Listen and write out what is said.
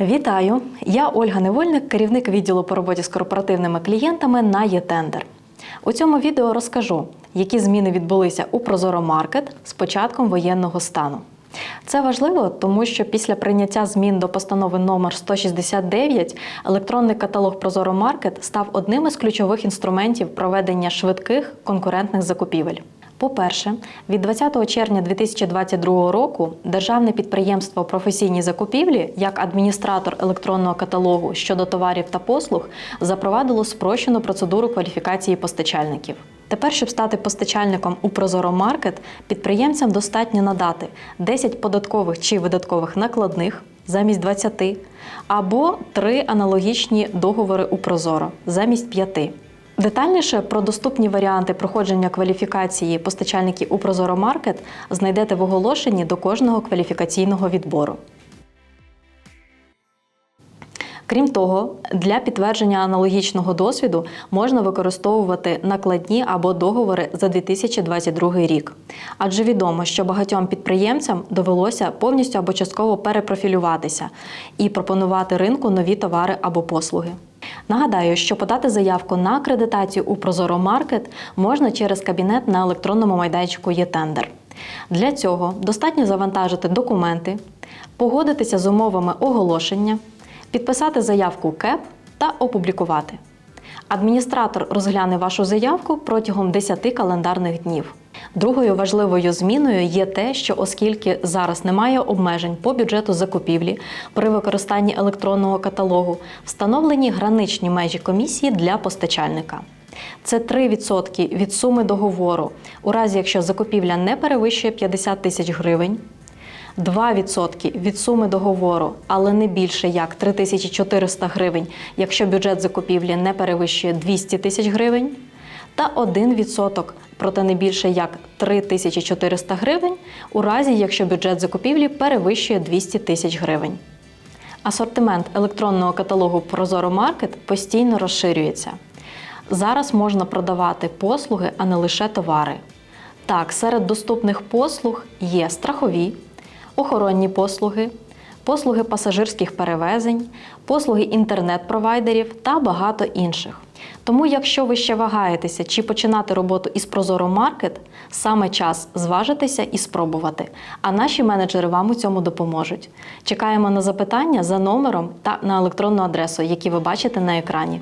Вітаю! Я Ольга Невольник, керівник відділу по роботі з корпоративними клієнтами на ЄТендер. У цьому відео розкажу, які зміни відбулися у Прозоро Маркет з початком воєнного стану. Це важливо, тому що після прийняття змін до постанови номер 169 електронний каталог Прозоро Маркет став одним із ключових інструментів проведення швидких конкурентних закупівель. По-перше, від 20 червня 2022 року державне підприємство професійні закупівлі як адміністратор електронного каталогу щодо товарів та послуг запровадило спрощену процедуру кваліфікації постачальників. Тепер, щоб стати постачальником у Прозоро Маркет, підприємцям достатньо надати 10 податкових чи видаткових накладних замість 20, або 3 аналогічні договори у Прозоро замість 5. Детальніше про доступні варіанти проходження кваліфікації постачальників у Прозоро Маркет знайдете в оголошенні до кожного кваліфікаційного відбору. Крім того, для підтвердження аналогічного досвіду можна використовувати накладні або договори за 2022 рік. Адже відомо, що багатьом підприємцям довелося повністю або частково перепрофілюватися і пропонувати ринку нові товари або послуги. Нагадаю, що подати заявку на акредитацію у Прозоромаркет можна через кабінет на електронному майданчику ЄТендер. Для цього достатньо завантажити документи, погодитися з умовами оголошення, підписати заявку КЕП та опублікувати. Адміністратор розгляне вашу заявку протягом 10 календарних днів. Другою важливою зміною є те, що оскільки зараз немає обмежень по бюджету закупівлі при використанні електронного каталогу, встановлені граничні межі комісії для постачальника. Це 3% від суми договору, у разі якщо закупівля не перевищує 50 тисяч гривень. 2% від суми договору, але не більше як 3400 гривень, якщо бюджет закупівлі не перевищує 200 тисяч гривень, та 1%, проте не більше як 3400 гривень, у разі якщо бюджет закупівлі перевищує 200 тисяч гривень. Асортимент електронного каталогу Прозоро Маркет постійно розширюється. Зараз можна продавати послуги, а не лише товари. Так, серед доступних послуг є страхові, охоронні послуги, послуги пасажирських перевезень, послуги інтернет-провайдерів та багато інших. Тому, якщо ви ще вагаєтеся, чи починати роботу із Прозоро Маркет, саме час зважитися і спробувати. А наші менеджери вам у цьому допоможуть. Чекаємо на запитання за номером та на електронну адресу, які ви бачите на екрані.